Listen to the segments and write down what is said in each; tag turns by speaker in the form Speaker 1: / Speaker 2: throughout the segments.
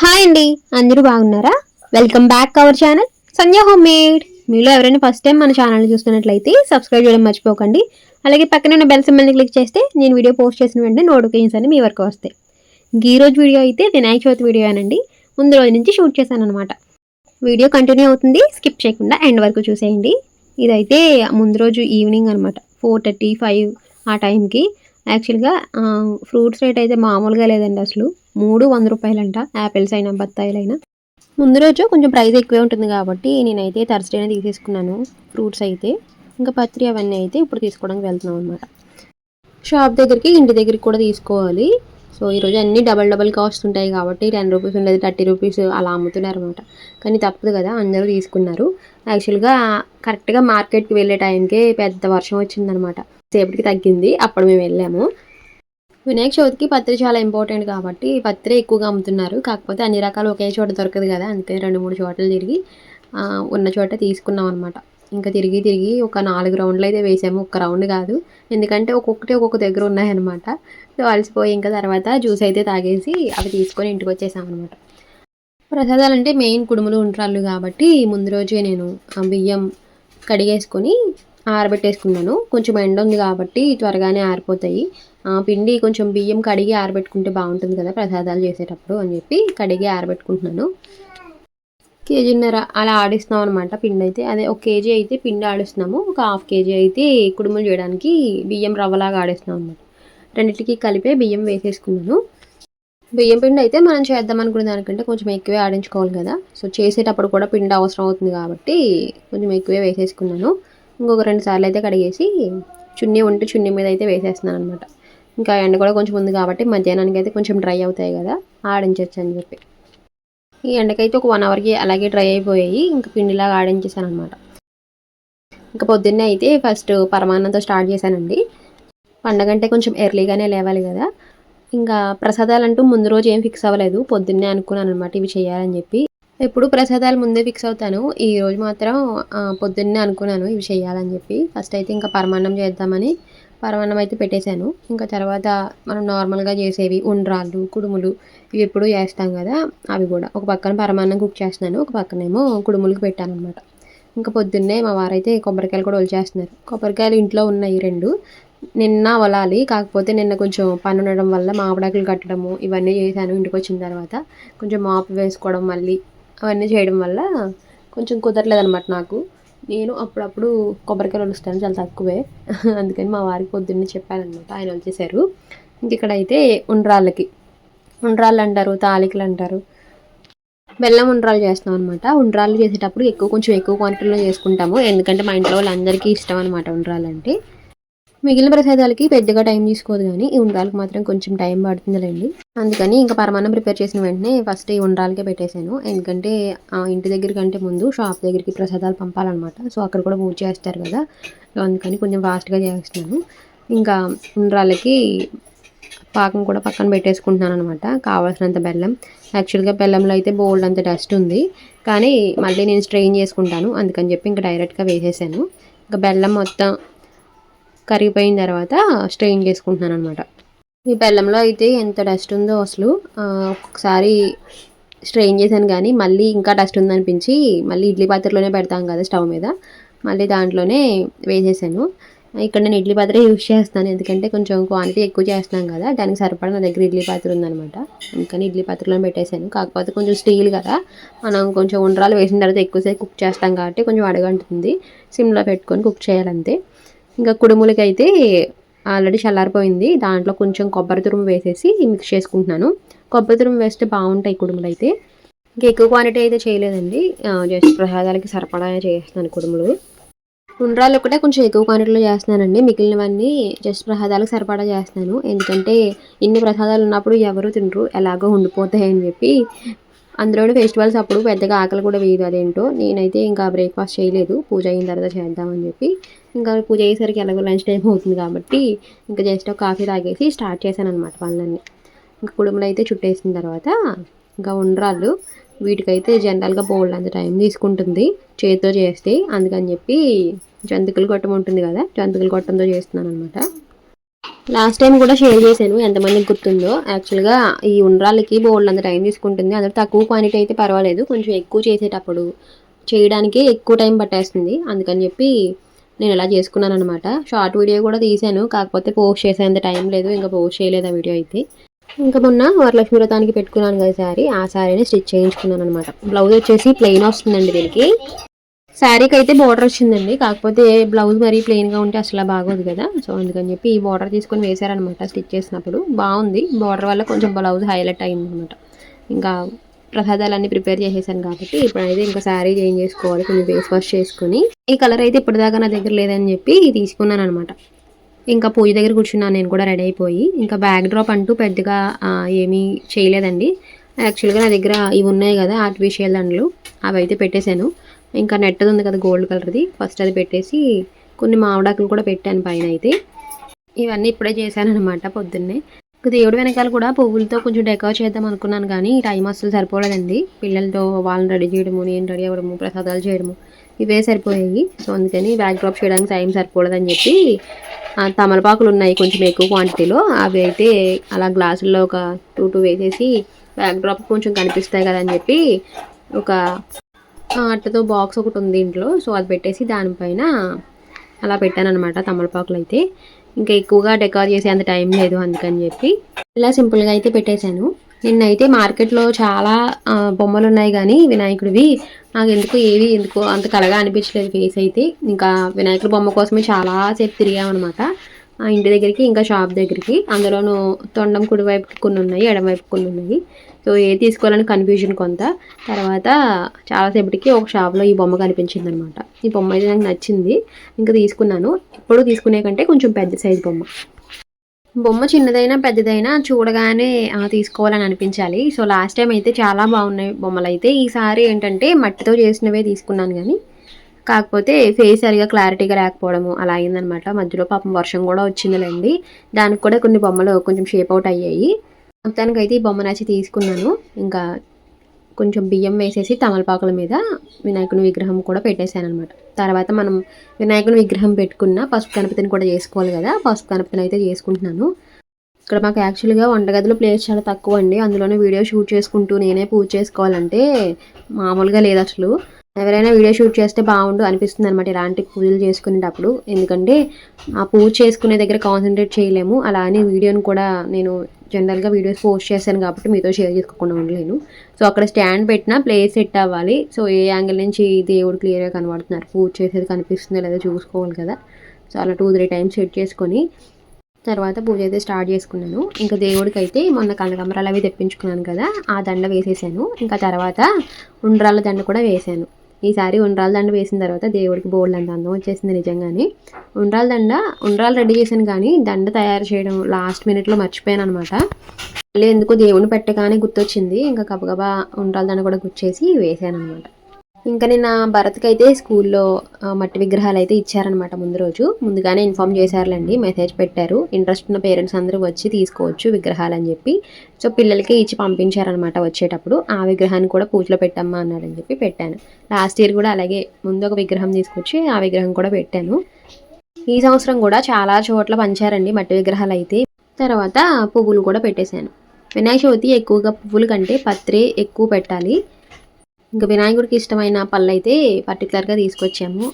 Speaker 1: Hi అండి. అందరూ బాగున్నారా? Welcome back our channel Sandhya home made మీలో ఎవరైనా ఫస్ట్ టైం మన ఛానల్ చూస్తున్నట్లయితే సబ్స్క్రైబ్ చేయడం మర్చిపోకండి. అలాగే పక్కన ఉన్న బెల్ సింబల్ని క్లిక్ చేస్తే నేను వీడియో పోస్ట్ చేసిన వెంటనే నోటిఫికేషన్స్ అన్ని మీ వరకు వస్తాయి. ఈ రోజు వీడియో అయితే వినాయక చవితి వీడియో అనండి. ముందు రోజు నుంచి షూట్ చేశాను అనమాట వీడియో కంటిన్యూ అవుతుంది. స్కిప్ చేయకుండా ఎండ్ వరకు చూసేయండి. ఇదైతే ముందు రోజు ఈవినింగ్ అనమాట ఫోర్ థర్టీ ఫైవ్ ఆ టైంకి యాక్చువల్గా ఫ్రూట్స్ రేట్ అయితే మామూలుగా లేదండి అసలు. మూడు వంద రూపాయలంట యాపిల్స్ అయినా బత్తాయిలైనా. ముందు రోజు కొంచెం ప్రైస్ ఎక్కువే ఉంటుంది కాబట్టి నేనైతే థర్స్డేనే తీసేసుకున్నాను ఫ్రూట్స్ అయితే. ఇంకా పత్రి అవన్నీ అయితే ఇప్పుడు తీసుకోవడానికి వెళ్తున్నాం అనమాట షాప్ దగ్గరికి ఇంటి దగ్గరికి కూడా తీసుకోవాలి. సో ఈరోజు అన్నీ డబల్ డబల్ కాస్ట్ ఉంటాయి కాబట్టి టెన్ రూపీస్ ఉండేది థర్టీ రూపీస్ అలా అమ్ముతున్నారు అనమాట కానీ తప్పదు కదా అందరూ తీసుకున్నారు. యాక్చువల్గా కరెక్ట్గా మార్కెట్కి వెళ్ళే టైంకే పెద్ద వర్షం వచ్చిందనమాట సేపటికి తగ్గింది అప్పుడు మేము వెళ్ళాము. వినాయక చవితికి పత్రి చాలా ఇంపార్టెంట్ కాబట్టి పత్రి ఎక్కువగా అమ్ముతున్నారు. కాకపోతే అన్ని రకాలు ఒకే చోట దొరకదు కదా అందుకే రెండు మూడు చోట్ల తిరిగి ఉన్న చోట తీసుకున్నాం అనమాట ఇంకా తిరిగి తిరిగి ఒక నాలుగు రౌండ్లు అయితే వేసాము. ఒక్క రౌండ్ కాదు ఎందుకంటే ఒక్కొక్కటి ఒక్కొక్క దగ్గర ఉన్నాయన్నమాట సో అలసిపోయి ఇంకా తర్వాత జ్యూస్ అయితే తాగేసి అవి తీసుకొని ఇంటికి వచ్చేసాం అనమాట ప్రసాదాలు అంటే మెయిన్ కుడుములు ఉంట్రాళ్ళు కాబట్టి ముందు రోజే నేను ఆ బియ్యం కడిగేసుకొని ఆరబెట్టేసుకున్నాను. కొంచెం ఎండ ఉంది కాబట్టి త్వరగానే ఆరిపోతాయి. పిండి కొంచెం బియ్యం కడిగి ఆరబెట్టుకుంటే బాగుంటుంది కదా ప్రసాదాలు చేసేటప్పుడు అని చెప్పి కడిగి ఆరబెట్టుకుంటున్నాను. కేజీన్నర అలా ఆడిస్తున్నాం అనమాట పిండి అయితే. అదే ఒక కేజీ అయితే పిండి ఆడిస్తున్నాము. ఒక హాఫ్ కేజీ అయితే కుడుములు చేయడానికి బియ్యం రవ్వలాగా ఆడిస్తున్నాం అనమాట రెండింటికి కలిపే బియ్యం వేసేసుకున్నాను. బియ్యం పిండి అయితే మనం చేద్దాం అనుకునే దానికంటే కొంచెం ఎక్కువే ఆడించుకోవాలి కదా. సో చేసేటప్పుడు కూడా పిండి అవసరం అవుతుంది కాబట్టి కొంచెం ఎక్కువే వేసేసుకున్నాను. ఇంకొక రెండు సార్లు అయితే కడిగేసి చున్నీ ఉంటే చున్నీ మీద అయితే వేసేస్తున్నాను అనమాట ఇంకా ఎండ కూడా కొంచెం ఉంది కాబట్టి మధ్యాహ్నానికి అయితే కొంచెం డ్రై అవుతాయి కదా ఆడించవచ్చు అని చెప్పి. ఈ ఎండకైతే ఒక వన్ అవర్కి అలాగే డ్రై అయిపోయాయి ఇంకా పిండిలాగా ఆడించేసాను అనమాట ఇంకా పొద్దున్నే అయితే ఫస్ట్ పరమాన్నంతో స్టార్ట్ చేశానండి. పండగ అంటే కొంచెం ఎర్లీగానే లేవాలి కదా. ఇంకా ప్రసాదాలు అంటూ ముందు రోజు ఏం ఫిక్స్ అవ్వలేదు పొద్దున్నే అనుకున్నాను అనమాట ఇవి చేయాలని చెప్పి. ఎప్పుడు ప్రసాదాలు ముందే ఫిక్స్ అవుతాను. ఈ రోజు మాత్రం పొద్దున్నే అనుకున్నాను ఇవి చేయాలని చెప్పి. ఫస్ట్ అయితే ఇంకా పరమాన్నం చేద్దామని పరమాన్నం అయితే పెట్టేశాను. ఇంకా తర్వాత మనం నార్మల్గా చేసేవి ఉండ్రాళ్ళు కుడుములు ఇవి ఎప్పుడు చేస్తాం కదా అవి కూడా. ఒక పక్కన పరమాన్నం కుక్ చేస్తున్నాను. ఒక పక్కనేమో కుడుములకు పెట్టాను అనమాట ఇంకా పొద్దున్నే మా వారైతే కొబ్బరికాయలు కూడా ఒలిచేస్తున్నారు. కొబ్బరికాయలు ఇంట్లో ఉన్నాయి రెండు. నిన్న వలాలి కాకపోతే నిన్న కొంచెం పని ఉండడం వల్ల మామిడాకులు కట్టడము ఇవన్నీ చేశాను ఇంటికి వచ్చిన తర్వాత. కొంచెం మాపు వేసుకోవడం మళ్ళీ అవన్నీ చేయడం వల్ల కొంచెం కుదరలేదు అనమాట నాకు. నేను అప్పుడప్పుడు కొబ్బరికాయలు వస్తాను చాలా తక్కువే. అందుకని మా వారికి పొద్దున్నే చెప్పానమాట ఆయన వచ్చేసారు ఇంక ఇక్కడైతే ఉండ్రాళ్ళకి. ఉండ్రాళ్ళు అంటారు తాలికలు అంటారు. బెల్లం ఉండ్రాలు చేస్తాం అనమాట ఉండ్రాలు చేసేటప్పుడు ఎక్కువ కొంచెం ఎక్కువ క్వాంటిటీలో చేసుకుంటాము. ఎందుకంటే మా ఇంట్లో వాళ్ళందరికీ ఇష్టం అనమాట ఉండ్రాలు అంటే. మిగిలిన ప్రసాదాలకి పెద్దగా టైం తీసుకోదు కానీ ఈ ఉండ్రాలకు మాత్రం కొంచెం టైం పడుతుందిలేండి. అందుకని ఇంకా పరమాన్నం ప్రిపేర్ చేసిన వెంటనే ఫస్ట్ ఈ ఉండ్రాలకే పెట్టేశాను. ఎందుకంటే ఆ ఇంటి దగ్గర కంటే ముందు షాప్ దగ్గరికి ప్రసాదాలు పంపాలన్నమాట. సో అక్కడ కూడా పూజ చేస్తారు కదా. అందుకని కొంచెం ఫాస్ట్గా చేస్తున్నాను. ఇంకా ఉండ్రాలకి పాకం కూడా పక్కన పెట్టేసుకుంటున్నాను అనమాట కావాల్సినంత బెల్లం. యాక్చువల్గా బెల్లంలో అయితే బోల్డ్ అంత డస్ట్ ఉంది. కానీ మళ్ళీ నేను స్ట్రెయిన్ చేసుకుంటాను. అందుకని చెప్పి ఇంకా డైరెక్ట్గా వేసేసాను. ఇంకా బెల్లం మొత్తం కరిగిపోయిన తర్వాత స్ట్రెయిన్ చేసుకుంటున్నాను అనమాట ఈ బెల్లంలో అయితే ఎంత డస్ట్ ఉందో అసలు ఒకసారి ఒక్కొక్కసారి స్ట్రెయిన్ చేశాను కానీ మళ్ళీ ఇంకా డస్ట్ ఉందనిపించి మళ్ళీ ఇడ్లీ పాత్రలోనే పెడతాం కదా స్టవ్ మీద. మళ్ళీ దాంట్లోనే వేసేసాను. ఇక్కడ నేను ఇడ్లీ పాత్ర యూజ్ చేస్తాను ఎందుకంటే కొంచెం క్వాంటిటీ ఎక్కువ చేస్తున్నాం కదా దానికి సరిపడా నా దగ్గర ఇడ్లీ పాత్ర ఉందనమాట అందుకని ఇడ్లీ పాత్రలో పెట్టేశాను. కాకపోతే కొంచెం స్టీల్ కదా మనం కొంచెం ఉండ్రాలు వేసిన తర్వాత ఎక్కువసేపు కుక్ చేస్తాం కాబట్టి కొంచెం అడగంటుంది సిమ్లో పెట్టుకొని కుక్ చేయాలంతే. ఇంకా కుడుములకి అయితే ఆల్రెడీ చల్లారిపోయింది. దాంట్లో కొంచెం కొబ్బరి తురుము వేసేసి మిక్స్ చేసుకుంటున్నాను. కొబ్బరి తురుము వేస్తే బాగుంటాయి కుడుములు అయితే ఇంకా ఎక్కువ క్వాంటిటీ అయితే చేయలేదండి. జస్ట్ ప్రసాదాలకి సరిపడా చేస్తున్నాను కుడుములు. ఉండ్రాలు ఒకటే కొంచెం ఎక్కువ క్వాంటిటీలో చేస్తున్నానండి. మిగిలినవన్నీ జస్ట్ ప్రసాదాలకు సరిపడా చేస్తున్నాను. ఎందుకంటే ఇన్ని ప్రసాదాలు ఉన్నప్పుడు ఎవరు తినరు. ఎలాగో ఉండిపోతాయి అని చెప్పి అందులోని ఫెస్టివల్స్ అప్పుడు పెద్దగా ఆకలి కూడా వేయదు అదేంటో. నేనైతే ఇంకా బ్రేక్ఫాస్ట్ చేయలేదు. పూజ అయిన తర్వాత చేద్దామని చెప్పి ఇంకా పూజ అయ్యేసరికి ఎలాగో లంచ్ టైం అవుతుంది కాబట్టి ఇంకా జస్ట్ ఒక కాఫీ తాగేసి స్టార్ట్ చేశాను అనమాట వాళ్ళని ఇంకా కుడుములు అయితే చుట్టేసిన తర్వాత ఇంకా ఉండరాళ్ళు వీటికైతే జనరల్గా బోల్డ్ అంత టైం తీసుకుంటుంది చేతితో చేస్తే. అందుకని చెప్పి జంతికలు గొట్టం ఉంటుంది కదా జంతికలు గొట్టంతో చేస్తున్నాను అనమాట లాస్ట్ టైం కూడా షేర్ చేశాను ఎంతమందికి గుర్తుందో. యాక్చువల్గా ఈ ఉండ్రాళ్ళకి బోల్డ్ అంత టైం తీసుకుంటుంది. అందులో తక్కువ క్వాంటిటీ అయితే పర్వాలేదు. కొంచెం ఎక్కువ చేసేటప్పుడు చేయడానికి ఎక్కువ టైం పట్టేస్తుంది. అందుకని చెప్పి నేను ఇలా చేసుకున్నాను అనమాట షార్ట్ వీడియో కూడా తీశాను. కాకపోతే పోస్ట్ చేసేంత టైం లేదు. ఇంకా పోస్ట్ చేయలేదు ఆ వీడియో అయితే. ఇంకా మొన్న వరలక్ష్మి వ్రతానికి పెట్టుకున్నాను కదా శారీ ఆ శారీని స్టిచ్ చేయించుకున్నాను అనమాట బ్లౌజ్ వచ్చేసి ప్లెయిన్ వస్తుందండి దీనికి. శారీకి అయితే బార్డర్ వచ్చిందండి. కాకపోతే బ్లౌజ్ మరీ ప్లెయిన్గా ఉంటే అసలు బాగోదు కదా. సో అందుకని చెప్పి ఈ బార్డర్ తీసుకొని వేశారనమాట స్టిచ్ చేసినప్పుడు. బాగుంది. బార్డర్ వల్ల కొంచెం బ్లౌజ్ హైలైట్ అయింది అనమాట ఇంకా ప్రసాదాలన్నీ ప్రిపేర్ చేసేసాను కాబట్టి ఇప్పుడైతే ఇంకా శారీ చేంజ్ చేసుకోవాలి. కొంచెం ఫేస్ వాష్ చేసుకుని. ఈ కలర్ అయితే ఇప్పటిదాకా నా దగ్గర లేదని చెప్పి తీసుకున్నాను అనమాట ఇంకా పూజ దగ్గర కూర్చున్నాను. నేను కూడా రెడీ అయిపోయి. ఇంకా బ్యాక్ డ్రాప్ అంటూ పెద్దగా ఏమీ చేయలేదండి. యాక్చువల్గా నా దగ్గర ఇవి ఉన్నాయి కదా ఆర్టిఫిషియల్ దండలు. అవి అయితే పెట్టేశాను. ఇంకా నెట్టది ఉంది కదా గోల్డ్ కలర్ది ఫస్ట్ అది పెట్టేసి కొన్ని మామిడాకులు కూడా పెట్టాను పైన అయితే. ఇవన్నీ ఇప్పుడే చేశాను అనమాట పొద్దున్నే. ఇంకా దేవుడి వెనకాల కూడా పువ్వులతో కొంచెం డెకరేట్ చేద్దాం అనుకున్నాను కానీ టైం అసలు సరిపోలేదండి. పిల్లలతో వాళ్ళని రెడీ చేయడము నేను రెడీ అవ్వడము ప్రసాదాలు చేయడము ఇవే సరిపోయాయి. సో అందుకని బ్యాక్ డ్రాప్ చేయడానికి టైం సరిపోలేదని చెప్పి తమలపాకులు ఉన్నాయి కొంచెం ఎక్కువ క్వాంటిటీలో అవి అయితే అలా గ్లాసుల్లో ఒక టూ టూ వేసేసి బ్యాక్ డ్రాప్ కొంచెం కనిపిస్తాయి కదా అని చెప్పి ఒక అట్టతో బాక్స్ ఒకటి ఉంది ఇంట్లో. సో అది పెట్టేసి దానిపైన అలా పెట్టాను అనమాట తమలపాకులు అయితే ఇంకా ఎక్కువగా డెకార్ చేసే అంత టైం లేదు అందుకని చెప్పి. ఇలా సింపుల్గా అయితే పెట్టేశాను. నిన్నైతే మార్కెట్లో చాలా బొమ్మలు ఉన్నాయి కానీ వినాయకుడివి. నాకు ఎందుకు ఏవి ఎందుకో అంత కలగా అనిపించలేదు ఫేస్ అయితే. ఇంకా వినాయకుడి బొమ్మ కోసమే చాలాసేపు తిరిగామన్నమాట. ఇంటి దగ్గరికి ఇంకా షాప్ దగ్గరికి. అందులోనూ తొండం కుడివైపుకి కొన్ని ఉన్నాయి ఎడమ వైపు కొన్ని ఉన్నాయి. సో ఏ తీసుకోవాలని కన్ఫ్యూజన్ కొంత. తర్వాత చాలాసేపటికి ఒక షాప్లో ఈ బొమ్మ కనిపించింది అనమాట ఈ బొమ్మ అయితే నాకు నచ్చింది. ఇంకా తీసుకున్నాను. ఇప్పుడు తీసుకునే కంటే కొంచెం పెద్ద సైజ్ బొమ్మ. బొమ్మ చిన్నదైనా పెద్దదైనా చూడగానే తీసుకోవాలని అనిపించాలి. సో లాస్ట్ టైం అయితే చాలా బాగున్నాయి బొమ్మలు అయితే ఈసారి ఏంటంటే మట్టితో చేసినవే తీసుకున్నాను కానీ కాకపోతే ఫేస్ సరిగా క్లారిటీగా రాకపోవడము అలా అయిందనమాట. మధ్యలో పాపం వర్షం కూడా వచ్చిందిలేండి. దానికి కూడా కొన్ని బొమ్మలు కొంచెం షేప్ అవుట్ అయ్యాయి. మొత్తానికైతే ఈ బొమ్మ నచ్చి తీసుకున్నాను. ఇంకా కొంచెం బియ్యం వేసేసి తమలపాకుల మీద వినాయకుని విగ్రహం కూడా పెట్టేశాను అనమాట తర్వాత మనం వినాయకుని విగ్రహం పెట్టుకున్న పసుపు గణపతిని కూడా చేసుకోవాలి కదా. పసుపు గణపతిని అయితే చేసుకుంటున్నాను. ఇక్కడ మాకు యాక్చువల్గా వంటగదిలో ప్లేస్ చాలా తక్కువ అండి. అందులోనే వీడియో షూట్ చేసుకుంటూ నేనే పూజ చేసుకోవాలంటే మామూలుగా లేదు అసలు. ఎవరైనా వీడియో షూట్ చేస్తే బాగుండు అనిపిస్తుంది అనమాట ఇలాంటి పూజలు చేసుకునేటప్పుడు. ఎందుకంటే ఆ పూజ చేసుకునే దగ్గర కాన్సన్ట్రేట్ చేయలేము. అలా అని వీడియోని కూడా నేను జనరల్గా వీడియోస్ పోస్ట్ చేశాను కాబట్టి మీతో షేర్ చేసుకోకుండా ఉండలేను. సో అక్కడ స్టాండ్ పెట్టినా ప్లేస్ సెట్ అవ్వాలి. సో ఏ యాంగిల్ నుంచి దేవుడు క్లియర్గా కనబడుతున్నారు? పూజ చేసేది కనిపిస్తుందో లేదో చూసుకోవాలి కదా. సో అలా టూ త్రీ టైమ్స్ సెట్ చేసుకొని తర్వాత పూజ అయితే స్టార్ట్ చేసుకున్నాను. ఇంకా దేవుడికి అయితే మొన్న కనకమరాలు అవి తెప్పించుకున్నాను కదా. ఆ దండ వేసేసాను. ఇంకా తర్వాత ఉండ్రాల దండ కూడా వేసాను. ఈసారి ఉండ్రాల దండ వేసిన తర్వాత దేవుడికి బోల్డ్ అంత అందం వచ్చేసింది నిజంగానే. ఉండ్రాల దండ ఉండ్రాలు రెడీ చేశాను కానీ దండ తయారు చేయడం లాస్ట్ మినిట్లో మర్చిపోయాను అనమాట మళ్ళీ ఎందుకో దేవుని పెట్టగానే గుర్తొచ్చింది. ఇంకా గబగబా ఉండ్రాల దండ కూడా గుర్చేసి వేసాను అనమాట ఇంకా నిన్న భరత్కి అయితే స్కూల్లో మట్టి విగ్రహాలు అయితే ఇచ్చారనమాట ముందు రోజు. ముందుగానే ఇన్ఫామ్ చేశారులేండి మెసేజ్ పెట్టారు. ఇంట్రెస్ట్ ఉన్న పేరెంట్స్ అందరూ వచ్చి తీసుకోవచ్చు విగ్రహాలు అని చెప్పి. సో పిల్లలకి ఇచ్చి పంపించారనమాట వచ్చేటప్పుడు. ఆ విగ్రహాన్ని కూడా పూజలో పెట్టమ్మా అన్నారని చెప్పి పెట్టాను. లాస్ట్ ఇయర్ కూడా అలాగే ముందు ఒక విగ్రహం తీసుకొచ్చి ఆ విగ్రహం కూడా పెట్టాను. ఈ సంవత్సరం కూడా చాలా చోట్ల పంచారండి మట్టి విగ్రహాలు అయితే తర్వాత పువ్వులు కూడా పెట్టేశాను. వినాయక చవితి ఎక్కువగా పువ్వుల కంటే పత్రే ఎక్కువ పెట్టాలి. ఇంకా వినాయకుడికి ఇష్టమైన పళ్ళు అయితే పర్టికులర్గా తీసుకొచ్చాము.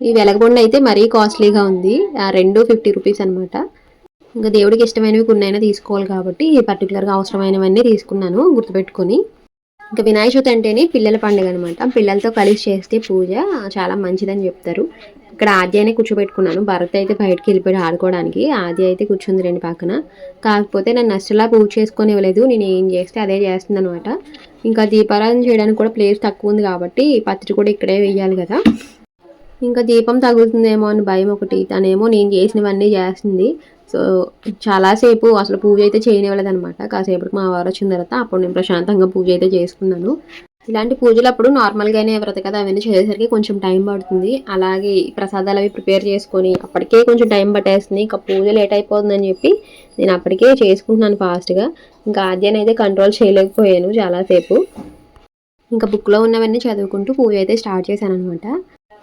Speaker 1: ఈ వెలగబొండ అయితే మరీ కాస్ట్లీగా ఉంది. రెండు ఫిఫ్టీ రూపీస్ అనమాట ఇంకా దేవుడికి ఇష్టమైనవి కొన్నైనా తీసుకోవాలి కాబట్టి పర్టికులర్గా అవసరమైనవన్నీ తీసుకున్నాను గుర్తుపెట్టుకొని. ఇంకా వినాయక చవితి అంటేనే పిల్లల పండుగ అనమాట పిల్లలతో కలిసి చేస్తే పూజ చాలా మంచిదని చెప్తారు. ఇక్కడ ఆద్యానే కూర్చోబెట్టుకున్నాను. భరత్ అయితే బయటకు వెళ్ళిపోయాడు ఆడుకోవడానికి. ఆద్య అయితే కూర్చుంది రెండు పక్కన. కాకపోతే నన్ను అసలు పూజ చేసుకొని ఇవ్వలేదు. నేను ఏం చేస్తే అదే చేస్తుంది అనమాట ఇంకా దీపారాధన చేయడానికి కూడా ప్లేస్ తక్కువ ఉంది కాబట్టి పత్రి కూడా ఇక్కడే వేయాలి కదా. ఇంకా దీపం తగులుతుందేమో అని భయం ఒకటి. తనేమో నేను చేసినవన్నీ చేస్తుంది. సో చాలాసేపు అసలు పూజ అయితే చేయనివ్వలేదు అనమాట కాసేపటికి మా వారు వచ్చిన తర్వాత అప్పుడు నేను ప్రశాంతంగా పూజ అయితే చేసుకున్నాను. ఇలాంటి పూజలు అప్పుడు నార్మల్గానే వ్రత కదా అవన్నీ చేసేసరికి కొంచెం టైం పడుతుంది. అలాగే ప్రసాదాలు అవి ప్రిపేర్ చేసుకొని అప్పటికే కొంచెం టైం పట్టేస్తుంది. ఇంకా పూజ లేట్ అయిపోతుందని చెప్పి నేను అప్పటికే చేసుకుంటున్నాను ఫాస్ట్గా. ఇంకా ఆద్యాన్ని అయితే కంట్రోల్ చేయలేకపోయాను చాలాసేపు ఇంకా బుక్లో ఉన్నవన్నీ చదువుకుంటూ పూజ అయితే స్టార్ట్ చేశాను అనమాట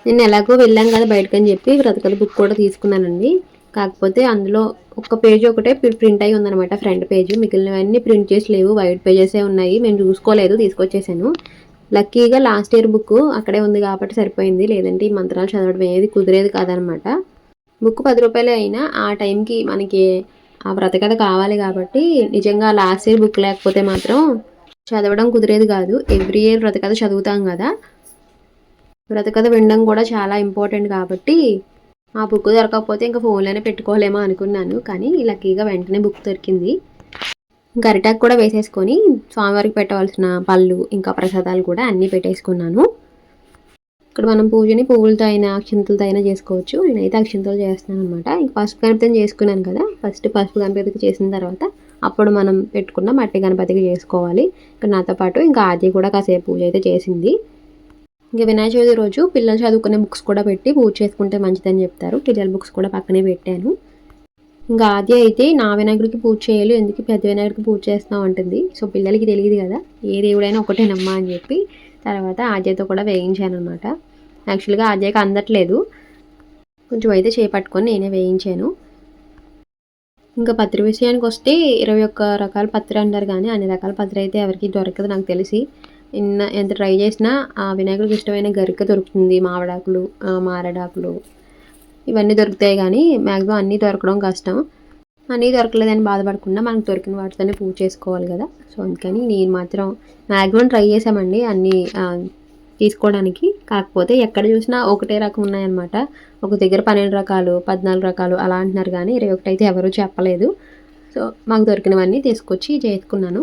Speaker 1: నేను ఎలాగో వెళ్ళాను కదా బయటకు అని చెప్పి వ్రతకథ బుక్ కూడా తీసుకున్నానండి. కాకపోతే అందులో ఒక్క పేజ్ ఒకటే ప్రింట్ అయి ఉందనమాట ఫ్రంట్ పేజ్. మిగిలినవన్నీ ప్రింట్ చేసి లేవు వైట్ పేజెసే ఉన్నాయి. మేము చూసుకోలేదు తీసుకొచ్చేసాను. లక్కీగా లాస్ట్ ఇయర్ బుక్ అక్కడే ఉంది కాబట్టి సరిపోయింది. లేదంటే ఈ మంత్రాలు చదవడం ఏది కుదిరేది కాదనమాట బుక్ పది రూపాయలే అయినా ఆ టైంకి మనకి ఆ వ్రతకథ కావాలి కాబట్టి నిజంగా లాస్ట్ ఇయర్ బుక్ లేకపోతే మాత్రం చదవడం కుదిరేది కాదు. ఎవ్రీ ఇయర్ వ్రతకథ చదువుతాం కదా. వ్రతకథ వినడం కూడా చాలా ఇంపార్టెంట్ కాబట్టి ఆ బుక్ దొరకకపోతే ఇంకా ఫోన్లోనే పెట్టుకోలేమో అనుకున్నాను కానీ లక్కీగా వెంటనే బుక్ దొరికింది. గరిటాక్ కూడా వేసేసుకొని స్వామివారికి పెట్టవలసిన పళ్ళు ఇంకా ప్రసాదాలు కూడా అన్నీ పెట్టేసుకున్నాను. ఇక్కడ మనం పూజని పువ్వులతో అయినా అక్షంతలతో అయినా చేసుకోవచ్చు. నేనైతే అక్షంతలు చేస్తున్నాను అనమాట ఇంకా పసుపు గణపతిని చేసుకున్నాను కదా ఫస్ట్ పసుపు గణపతికి చేసిన తర్వాత అప్పుడు మనం పెట్టుకున్న మట్టి గణపతికి చేసుకోవాలి. ఇక్కడ నాతో పాటు ఇంకా ఆది కూడా కాసేపు పూజ అయితే చేసింది. ఇంకా వినాయక చవితి రోజు పిల్లలు చదువుకునే బుక్స్ కూడా పెట్టి పూజ చేసుకుంటే మంచిదని చెప్తారు. పిల్లల బుక్స్ కూడా పక్కనే పెట్టాను. ఇంకా ఆది అయితే నా వినాయకుడికి పూజ చేయాలి ఎందుకు పెద్ద వినాయకుడికి పూజ చేస్తున్నావు అంటుంది. సో పిల్లలకి తెలియదు కదా ఏ దేవుడైనా ఒకటేనమ్మా అని చెప్పి తర్వాత ఆద్యతో కూడా వేయించాను అనమాట యాక్చువల్గా ఆద్యకి అందట్లేదు. కొంచెం అయితే చేపట్టుకొని నేనే వేయించాను. ఇంకా పత్రి విషయానికి వస్తే ఇరవై ఒక్క రకాల పత్రి అంటారు కానీ అన్ని రకాల పత్రి అయితే ఎవరికి దొరకదు నాకు తెలిసి. ఎన్న ఎంత ట్రై చేసినా ఆ వినాయకుడికి ఇష్టమైన గరిక దొరుకుతుంది మామిడాకులు మారడాకులు. ఇవన్నీ దొరుకుతాయి కానీ మ్యాక్సిమం అన్నీ దొరకడం కష్టం. అన్నీ దొరకలేదని బాధపడకుండా మనకు దొరికిన వాటితోనే పూజ చేసుకోవాలి కదా. సో అందుకని నేను మాత్రం మ్యాక్సిమం ట్రై చేసామండి అన్నీ తీసుకోవడానికి. కాకపోతే ఎక్కడ చూసినా ఒకటే రకం ఉన్నాయన్నమాట. ఒక దగ్గర పన్నెండు రకాలు పద్నాలుగు రకాలు అలా అంటున్నారు కానీ ఇరవై ఒకటి అయితే ఎవరూ చెప్పలేదు. సో మాకు దొరికినవన్నీ తీసుకొచ్చి చేసుకున్నాను.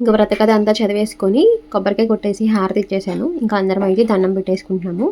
Speaker 1: ఇంకా వ్రత కథ అంతా చదివేసుకొని కొబ్బరికాయ కొట్టేసి హారతి ఇచ్చేసాను. ఇంకా అందరం అయితే దండం పెట్టేసుకుంటున్నాము.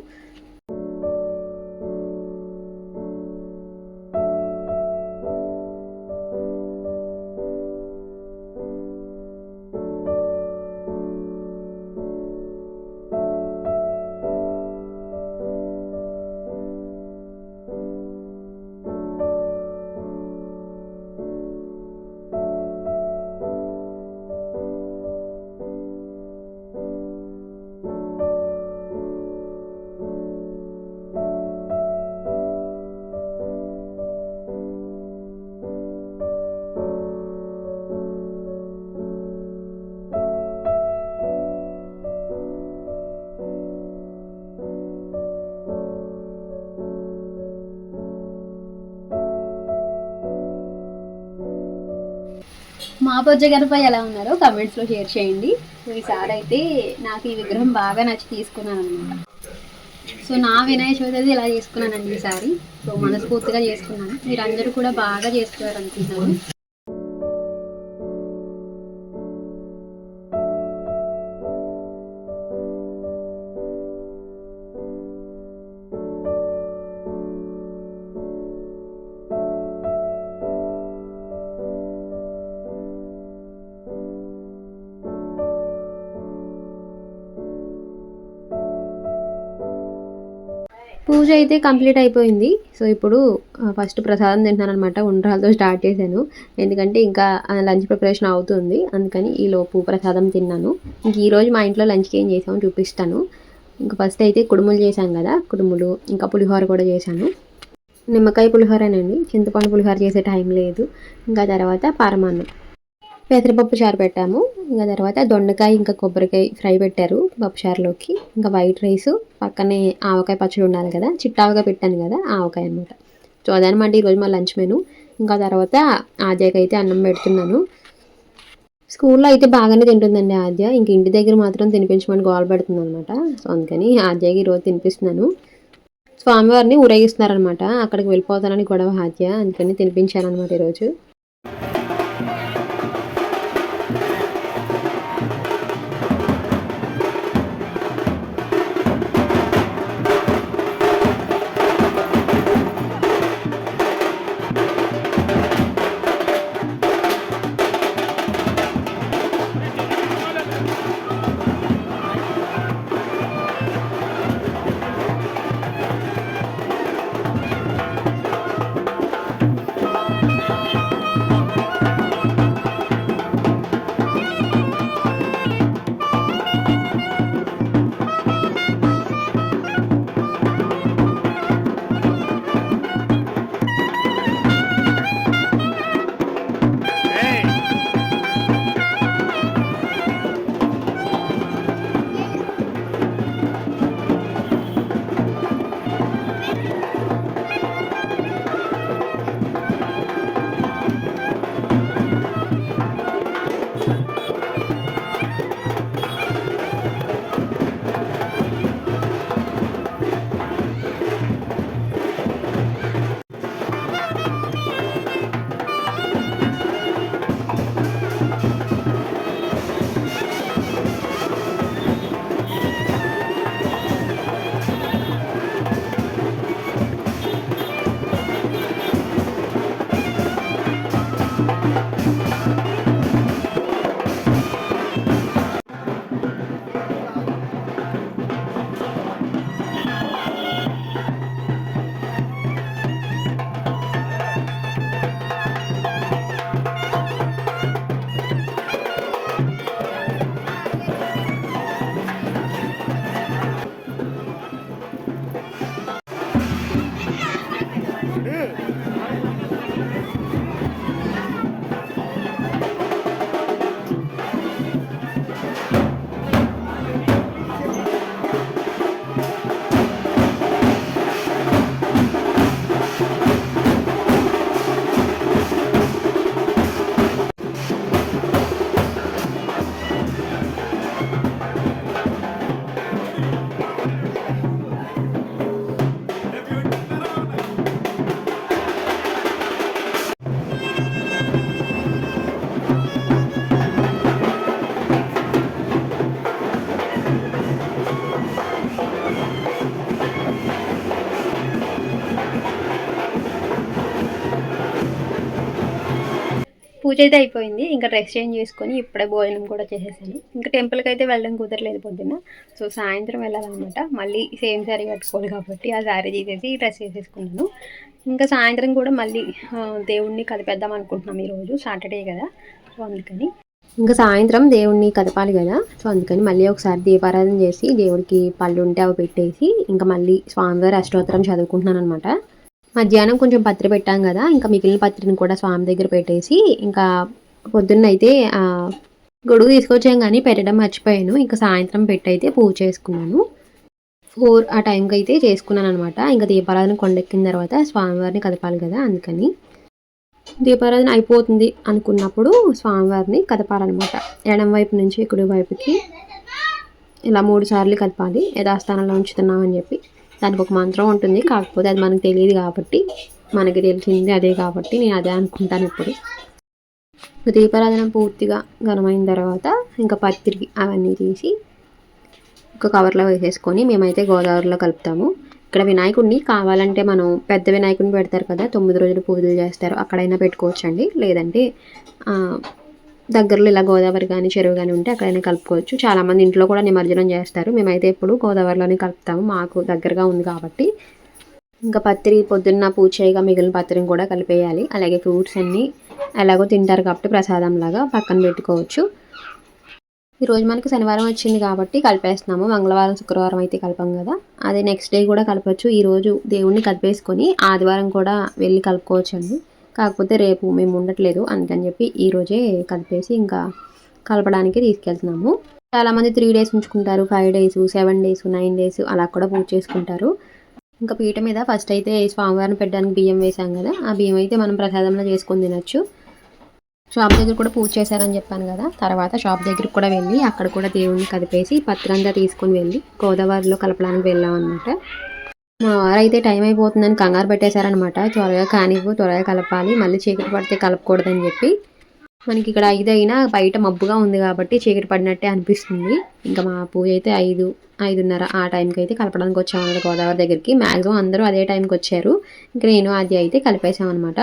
Speaker 1: మా బొజ్జ గణప ఎలా ఉన్నారో కమెంట్స్లో షేర్ చేయండి. ఈసారి అయితే నాకు ఈ విగ్రహం బాగా నచ్చి తీసుకున్నాను అనమాట సో నా వినాయక చవితి అయితే ఇలా చేసుకున్నానండి ఈసారి. సో మనస్ఫూర్తిగా చేసుకున్నాను. మీరు కూడా బాగా చేస్తున్నారు అనుకుంటున్నాను అయితే కంప్లీట్ అయిపోయింది. సో ఇప్పుడు ఫస్ట్ ప్రసాదం తింటున్నాను అనమాట ఉండ్రాలతో స్టార్ట్ చేశాను. ఎందుకంటే ఇంకా లంచ్ ప్రిపరేషన్ అవుతుంది. అందుకని ఈ లోపు ప్రసాదం తిన్నాను. ఇంక ఈరోజు మా ఇంట్లో లంచ్కి ఏం చేసామో చూపిస్తాను. ఇంకా ఫస్ట్ అయితే కుడుములు చేశాను కదా. కుడుములు ఇంకా పులిహోర కూడా చేశాను. నిమ్మకాయ పులిహోరనండి. చింతపండు పులిహోర చేసే టైం లేదు. ఇంకా తర్వాత పరమాన్నం. పెసరపప్పు చారు పెట్టాము. ఇంకా తర్వాత దొండకాయ ఇంకా కొబ్బరికాయ ఫ్రై పెట్టారు పప్పుచారులోకి ఇంకా వైట్ రైస్ పక్కనే ఆవకాయ పచ్చడి ఉండాలి కదా చిట్టావగా పెట్టాను కదా ఆవకాయ అనమాట సో అదనమాట ఈరోజు మా లంచ్ మెను. ఇంకా తర్వాత ఆద్యకి అయితే అన్నం పెడుతున్నాను. స్కూల్లో అయితే బాగానే తింటుందండి ఆద్య. ఇంక ఇంటి దగ్గర మాత్రం తినిపించమని గోల పెడుతుంది అనమాట సో అందుకని ఆద్యకి ఈరోజు తినిపిస్తున్నాను. స్వామివారిని ఊరేగిస్తున్నారనమాట అక్కడికి వెళ్ళిపోతానని గొడవ ఆద్య. అందుకని తినిపించాను అనమాట ఈరోజు. పూజ అయితే అయిపోయింది. ఇంకా డ్రెస్ చేంజ్ చేసుకొని ఇప్పుడే భోజనం కూడా చేసేసాను. ఇంకా టెంపుల్కి అయితే వెళ్ళడం కుదరలేదు పొద్దున్న. సో సాయంత్రం వెళ్ళాలన్నమాట. మళ్ళీ సేమ్ శారీ కట్టుకోవాలి కాబట్టి ఆ శారీ తీసేసి డ్రెస్ చేసేసుకున్నాను. ఇంకా సాయంత్రం కూడా మళ్ళీ దేవుణ్ణి కలిపేద్దాం అనుకుంటున్నాం ఈరోజు సాటర్డే కదా. సో అందుకని. ఇంకా సాయంత్రం దేవుణ్ణి కదపాలి కదా. సో అందుకని మళ్ళీ ఒకసారి దీపారాధన చేసి దేవుడికి పళ్ళు ఉంటే అవి పెట్టేసి ఇంకా మళ్ళీ స్వామివారి అష్టోత్తరం చదువుకుంటున్నాను అనమాట మధ్యాహ్నం కొంచెం పత్రి పెట్టాం కదా ఇంకా మిగిలిన పత్రిని కూడా స్వామి దగ్గర పెట్టేసి ఇంకా పొద్దున్న అయితే గొడుగు తీసుకొచ్చాం కానీ పెట్టడం మర్చిపోయాను. ఇంకా సాయంత్రం పెట్టయితే పూజ చేసుకున్నాను. ఫోర్ ఆ టైంకి అయితే చేసుకున్నాను అనమాట ఇంకా దీపారాధన కొండెక్కిన తర్వాత స్వామివారిని కదపాలి కదా అందుకని. దీపారాధన అయిపోతుంది అనుకున్నప్పుడు స్వామివారిని కదపాలన్నమాట. ఎడం వైపు నుంచి కుడి వైపుకి ఇలా మూడు సార్లు కదపాలి. యథాస్థానంలో ఉంచుతున్నామని చెప్పి. దానికి ఒక మంత్రం ఉంటుంది. కాకపోతే అది మనకు తెలియదు కాబట్టి మనకి తెలిసింది అదే కాబట్టి నేను అదే అనుకుంటాను ఇప్పుడు. దీపారాధన పూర్తిగా ఘనమైన తర్వాత ఇంకా పత్రికి అవన్నీ తీసి ఒక కవర్లో వేసేసుకొని మేమైతే గోదావరిలో కలుపుతాము. ఇక్కడ వినాయకుడిని కావాలంటే మనం పెద్ద వినాయకుడిని పెడతారు కదా తొమ్మిది రోజులు పూజలు చేస్తారు. అక్కడైనా పెట్టుకోవచ్చండి. లేదంటే దగ్గరలో ఇలా గోదావరి కానీ చెరువు కానీ ఉంటే అక్కడైనా కలుపుకోవచ్చు. చాలామంది ఇంట్లో కూడా నిమజ్జనం చేస్తారు. మేమైతే ఎప్పుడు గోదావరిలోనే కలుపుతాము. మాకు దగ్గరగా ఉంది కాబట్టి. ఇంకా పత్రి పొద్దున్న పూచేయగా మిగిలిన పత్రిని కూడా కలిపేయాలి. అలాగే ఫ్రూట్స్ అన్నీ ఎలాగో తింటారు కాబట్టి ప్రసాదం లాగా పక్కన పెట్టుకోవచ్చు. ఈరోజు మనకు శనివారం వచ్చింది కాబట్టి కలిపేస్తున్నాము. మంగళవారం శుక్రవారం అయితే కలపం కదా. అదే నెక్స్ట్ డే కూడా కలపచ్చు. ఈరోజు దేవుణ్ణి కలిపేసుకొని ఆదివారం కూడా వెళ్ళి కలుపుకోవచ్చు అండి కాకపోతే రేపు మేము ఉండట్లేదు అందుకని చెప్పి ఈరోజే కలిపేసి ఇంకా కలపడానికి తీసుకెళ్తున్నాము. చాలామంది త్రీ డేస్ ఉంచుకుంటారు five days seven days nine days అలా కూడా పూజ చేసుకుంటారు. ఇంకా పీట మీద ఫస్ట్ అయితే స్వామివారిని పెట్టడానికి బియ్యం వేసాం కదా ఆ బియ్యం అయితే మనం ప్రసాదంలో చేసుకొని తినచ్చు. షాప్ దగ్గర కూడా పూజ చేశారని చెప్పాను కదా తర్వాత షాప్ దగ్గరికి కూడా వెళ్ళి అక్కడ కూడా దేవుణ్ణి కదిపేసి పత్రంగా తీసుకొని వెళ్ళి గోదావరిలో కలపడానికి వెళ్ళాం అనమాట మా వారు అయితే టైం అయిపోతుందని కంగారు పెట్టేశారనమాట. త్వరగా కానివ్వు త్వరగా కలపాలి. మళ్ళీ చీకటి పడితే కలపకూడదని చెప్పి. మనకి ఇక్కడ ఐదు అయినా బయట మబ్బుగా ఉంది కాబట్టి చీకటి పడినట్టే అనిపిస్తుంది. ఇంకా మా పూజ అయితే ఐదు ఐదున్నర ఆ టైంకి అయితే కలపడానికి వచ్చామన్నమాట గోదావరి దగ్గరికి. మ్యాక్సిమం అందరూ అదే టైంకి వచ్చారు. ఇంకా నేను అది అయితే కలిపేశామన్నమాట.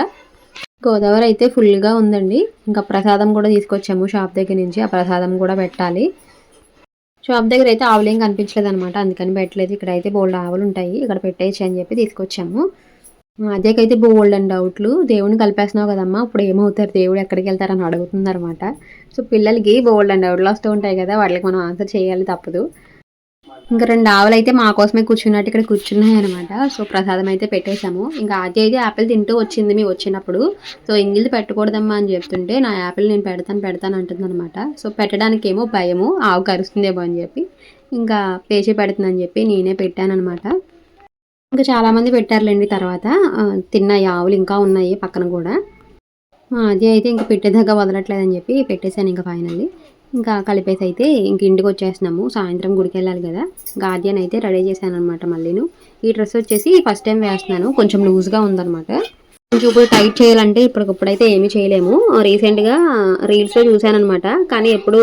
Speaker 1: గోదావరి అయితే ఫుల్గా ఉందండి. ఇంకా ప్రసాదం కూడా తీసుకొచ్చాము షాప్ దగ్గర నుంచి. ఆ ప్రసాదం కూడా పెట్టాలి. షాప్ దగ్గర అయితే ఆవులు ఏం కనిపించలేదు అనమాట అందుకని పెట్టలేదు ఇక్కడ అయితే బోల్డ్ ఆవులు ఉంటాయి. ఇక్కడ పెట్టేయచ్చు అని చెప్పి తీసుకొచ్చాము. అదేకైతే బోల్డ్ అండ్ డౌట్లు దేవుడిని కలిపేస్తున్నావు కదమ్మా. ఇప్పుడు ఏమవుతారు? దేవుడు ఎక్కడికి వెళ్తారని అడుగుతుందనమాట సో పిల్లలకి బోల్డ్ అండ్ డౌట్లు వస్తూ ఉంటాయి కదా. వాళ్ళకి మనం ఆన్సర్ చేయాలి తప్పదు. ఇంకా రెండు ఆవులు అయితే మా కోసమే కూర్చున్నట్టు ఇక్కడ కూర్చున్నాయి అనమాట సో ప్రసాదం అయితే పెట్టేశాము. ఇంకా ఆద్య అయితే యాపిల్ తింటూ వచ్చింది మీ వచ్చినప్పుడు. సో ఇంగిల్ది పెట్టకూడదమ్మా అని చెప్తుంటే నా యాపిల్ నేను పెడతాను పెడతాను అంటుంది అనమాట సో పెట్టడానికి ఏమో భయము ఆవు కరుస్తుందేమో అని చెప్పి. ఇంకా పేచే పెడుతుందని చెప్పి నేనే పెట్టాను అనమాట ఇంకా చాలామంది పెట్టారులేండి తర్వాత. తిన్నాయి ఆవులు ఇంకా ఉన్నాయి పక్కన కూడా. అది అయితే ఇంకా పెట్టేదాకా వదలట్లేదని చెప్పి పెట్టేశాను ఇంకా ఫైనల్లీ. ఇంకా కలిపేసి అయితే ఇంక ఇంటికి వచ్చేసినాము సాయంత్రం గుడికి వెళ్ళాలి కదా. గార్డియన్ అయితే రెడీ చేశాను అనమాట మళ్ళీను. ఈ డ్రెస్ వచ్చేసి ఫస్ట్ టైం వేస్తున్నాను. కొంచెం లూజ్గా ఉందన్నమాట. కొంచెం ఇప్పుడు టైట్ చేయాలంటే ఇప్పటికప్పుడైతే ఏమీ చేయలేము. రీసెంట్గా రీల్స్లో చూశానమాట కానీ ఎప్పుడు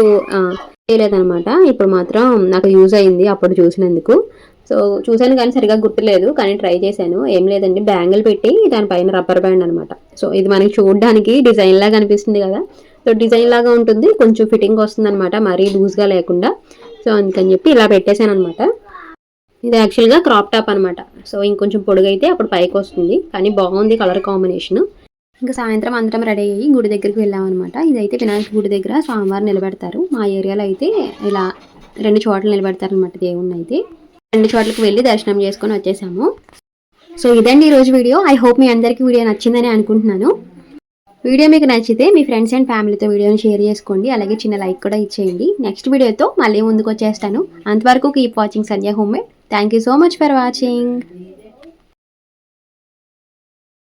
Speaker 1: చేయలేదనమాట ఇప్పుడు మాత్రం నాకు యూజ్ అయింది అప్పుడు చూసినందుకు. సో చూశాను కానీ సరిగా గుర్తులేదు. కానీ ట్రై చేశాను. ఏం లేదండి. బ్యాంగిల్ పెట్టి దానిపైన రబ్బర్ బ్యాండ్ అనమాట సో ఇది మనకి చూడడానికి డిజైన్ లాగా అనిపిస్తుంది కదా. సో డిజైన్ లాగా ఉంటుంది. కొంచెం ఫిట్టింగ్ వస్తుంది అనమాట మరీ లూజ్గా లేకుండా. సో అందుకని చెప్పి ఇలా పెట్టేశాను అనమాట ఇది యాక్చువల్గా క్రాప్ టాప్ అనమాట సో ఇంకొంచెం పొడుగైతే అప్పుడు పైకి వస్తుంది. కానీ బాగుంది కలర్ కాంబినేషన్ ఇంకా సాయంత్రం అందరం రెడీ అయ్యి గుడి దగ్గరికి వెళ్ళామన్నమాట. ఇదైతే వినాయక గుడి దగ్గర స్వామివారు నిలబెడతారు. మా ఏరియాలో అయితే ఇలా రెండు చోట్ల నిలబెడతారు అనమాట దేవుణ్ణి అయితే. రెండు చోట్లకి వెళ్ళి దర్శనం చేసుకొని వచ్చేసాము. సో ఇదండి ఈరోజు వీడియో. ఐ హోప్ మీ అందరికీ వీడియో నచ్చిందని అనుకుంటున్నాను. వీడియో మీకు నచ్చితే మీ ఫ్రెండ్స్ అండ్ ఫ్యామిలీతో వీడియోని షేర్ చేసుకోండి. అలాగే చిన్న లైక్ కూడా ఇచ్చేయండి. నెక్స్ట్ వీడియోతో మళ్ళీ ముందుకు వచ్చేస్తాను అంతవరకు keep watching Sandhya home. Made thank you so much for watching